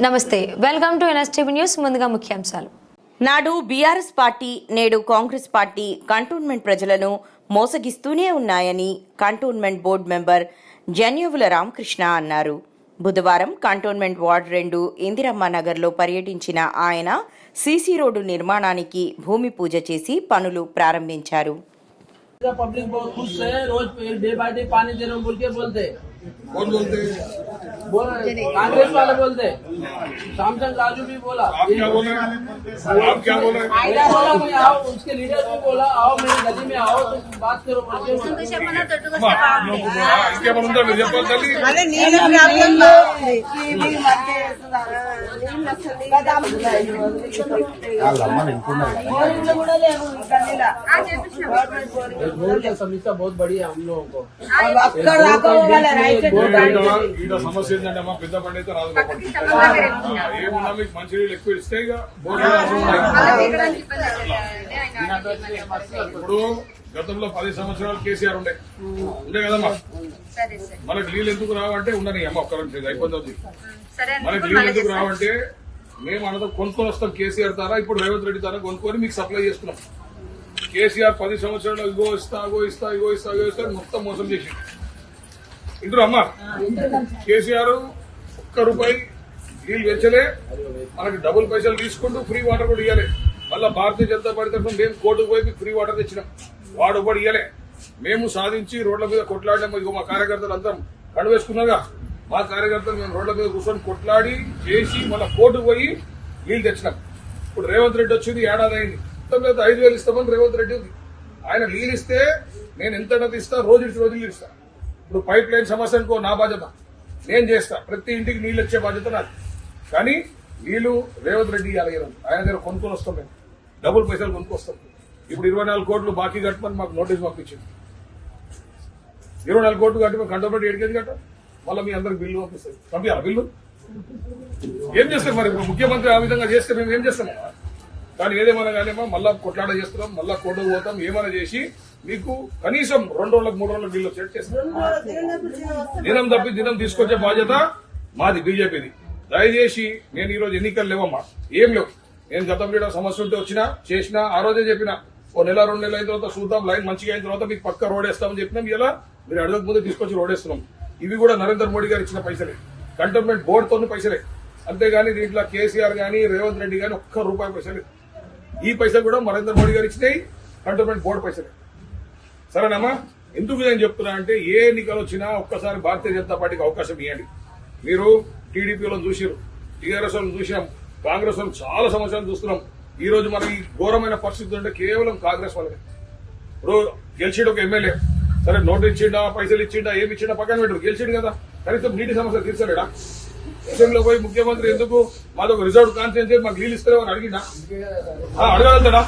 నమస్తే welcome to NSTV news ముందుగా ముఖ్యాంశాలు నాడు బీఆర్ఎస్ పార్టీ నేడు కాంగ్రెస్ పార్టీ కంటోన్మెంట్ ప్రజలను మోసగిస్తూనే ఉన్నాయని కంటోన్మెంట్ బోర్డు మెంబర్ జన్యువుల రామకృష్ణ అన్నారు బుధవారం కంటోన్మెంట్ వార్డు రెండు ఇందిరమ్మ నగర్లో పర్యటించిన ఆయన సీసీ రోడ్డు నిర్మాణానికి భూమి పూజ చేసి పనులు ప్రారంభించారు का पब्लिक बहुत खुश है रोज डे बाय डे पानी दे रहे हो बोल के बोलते कौन बोलते कांग्रेस वाले बोलते शामचंद राजू भी बोला आप क्या बोल रहे बोला आओ उसके लीडर भी बोला आओ मेरी नदी में आओ बात करो इसके समस्या बहुत बड़ी है हम लोगों को సమస్య ఏంటంటే అమ్మా పెద్ద బండి అయితే రాదు. ఏమున్నా మీకు మంచి నీళ్ళు ఎక్కువ ఇస్తే ఇక బోర్డు ఇప్పుడు గతంలో పది సంవత్సరాలు కేసీఆర్ ఉండే. ఉండే కదమ్మా? మనకు నీళ్ళు ఎందుకు రావంటే ఉండని అమ్మ ఒక్క నిమిషం అయిపోతుంది మనకి నీళ్ళు ఎందుకు రావంటే మేము అనదో కొనుక్కొని వస్తాం కేసీఆర్ ద్వారా ఇప్పుడు రేవంత్ రెడ్డి ద్వారా కొనుక్కొని మీకు సప్లై చేస్తున్నాం. కేసీఆర్ పది సంవత్సరాలు ఇగో ఇస్తా ఇగో ఇస్తా ఇగో ఇస్తా ఇగో ఇస్తా మొత్తం మోసం చేసి ఇద్దరు అమ్మ కేసీఆర్ ఒక్క రూపాయి నీళ్ళు పెంచలే. మనకి డబుల్ పైసలు తీసుకుంటూ ఫ్రీ వాటర్ కూడా ఇవ్వలే మళ్ళీ భారతీయ జనతా పార్టీ తరఫున మేము కోర్టుకు పోయి ఫ్రీ వాటర్ తెచ్చినాం. వాడు కూడా ఇవ్వలే మేము సాధించి రోడ్ల మీద కొట్లాడినాము ఇగో మా కార్యకర్తలు అందరం కడువేసుకున్నాగా మా కార్యకర్తలు మేము రోడ్ల మీద కూర్చొని కొట్లాడి చేసి మళ్ళీ కోర్టుకు పోయి నీళ్ళు తెచ్చినాం. ఇప్పుడు రేవంత్ రెడ్డి వచ్చింది ఏడాది అయింది. మొత్తం మీద ఐదు వేలు ఇస్తామని రేవంత్ రెడ్డి ఉంది. ఆయన నీళ్ళు ఇస్తే నేను ఎంత ఇస్తా రోజు ఇచ్చి రోజు నీళ్ళు ఇప్పుడు పైప్ లైన్ సమస్య అనుకో నా బాధ్యత. నేను చేస్తా. ప్రతి ఇంటికి నీళ్ళు వచ్చే బాధ్యత నాది. కానీ నీళ్ళు రేవంత్ రెడ్డి ఇవ్వాలి ఆయన దగ్గర కొనుక్కొని వస్తాం మేము. డబుల్ పైసలు కొనుక్కొస్తాం. ఇప్పుడు ఇరవై నాలుగు కోట్లు బాకీ కట్టమని మాకు నోటీస్ పంపించింది. ఇరవై నాలుగు కోట్లు కట్టి మేము కంటోపేట ఏడికేది కట్ట? మళ్ళీ మీ అందరికి బిల్లు పంపిస్తారు. పంపించాలి బిల్లు? ఏం చేస్తాం మరి? ఇప్పుడు ముఖ్యమంత్రి ఆ విధంగా చేస్తే మేము ఏం చేస్తాం? కానీ ఏదేమైనా కానీ మళ్ళా కొట్లాడ చేస్తున్నాం మళ్ళా కోర్టుకు పోతాం ఏమైనా చేసి మీకు కనీసం రెండు రోజులకు మూడు రోజులకు బిల్లు సెట్ చేస్తాం దినం తప్పి దినం తీసుకొచ్చే బాధ్యత మాది బీజేపీది. దయచేసి నేను ఈ రోజు ఎన్నికలు లేవమ్మా. ఏం లేవు. నేను గతంలో సమస్య ఉంటే వచ్చినా చేసినా ఆ రోజే చెప్పిన ఓ నెల రెండు నెలల అయిన తర్వాత చూద్దాం లైన్ మంచిగా అయిన తర్వాత మీకు పక్క రోడ్ వేస్తామని చెప్పినాం. ఇలా మీరు అడగక ముందు తీసుకొచ్చి రోడ్ వేస్తున్నాం. ఇవి కూడా నరేంద్ర మోడీ గారు ఇచ్చిన పైసలే. కంటోన్మెంట్ బోర్డుతో పైసలే. అంతేగాని దీంట్లో కేసీఆర్ గానీ రేవంత్ రెడ్డి గానీ ఒక్క రూపాయి పైసలే. ఈ పైసలు కూడా నరేంద్ర మోడీ గారు ఇచ్చినాయి కంటోన్మెంట్ బోర్డు పైసలే. సరేనమ్మా? ఎందుకు నేను చెప్తున్నా అంటే ఏ ఎన్నికలు వచ్చినా ఒక్కసారి భారతీయ జనతా పార్టీకి అవకాశం ఇవ్వండి మీరు టీడీపీలో చూసిరు టీఆర్ఎస్ వాళ్ళు చూసినాం కాంగ్రెస్ వాళ్ళు చాలా సంవత్సరాలు చూస్తున్నాం. ఈ రోజు మన ఈ ఘోరమైన పరిస్థితి అంటే కేవలం కాంగ్రెస్ వాళ్ళే. ఇప్పుడు గెలిచిడు ఒక ఎమ్మెల్యే సరే నోటు ఇచ్చిండా పైసలు ఇచ్చిండా ఏమి ఇచ్చిండా పక్కన పెట్టారు గెలిచిండు కదా. కనీసం నీటి సమస్య తీర్చలేడా? అసెంబ్లీలో పోయి ముఖ్యమంత్రి ఎందుకు మాది ఒక రిజర్వ్ కాన్ఫరెన్స్ మాకు నీళ్ళు ఇస్తారేమో అని అడిగిందా అడగలుగుతాడా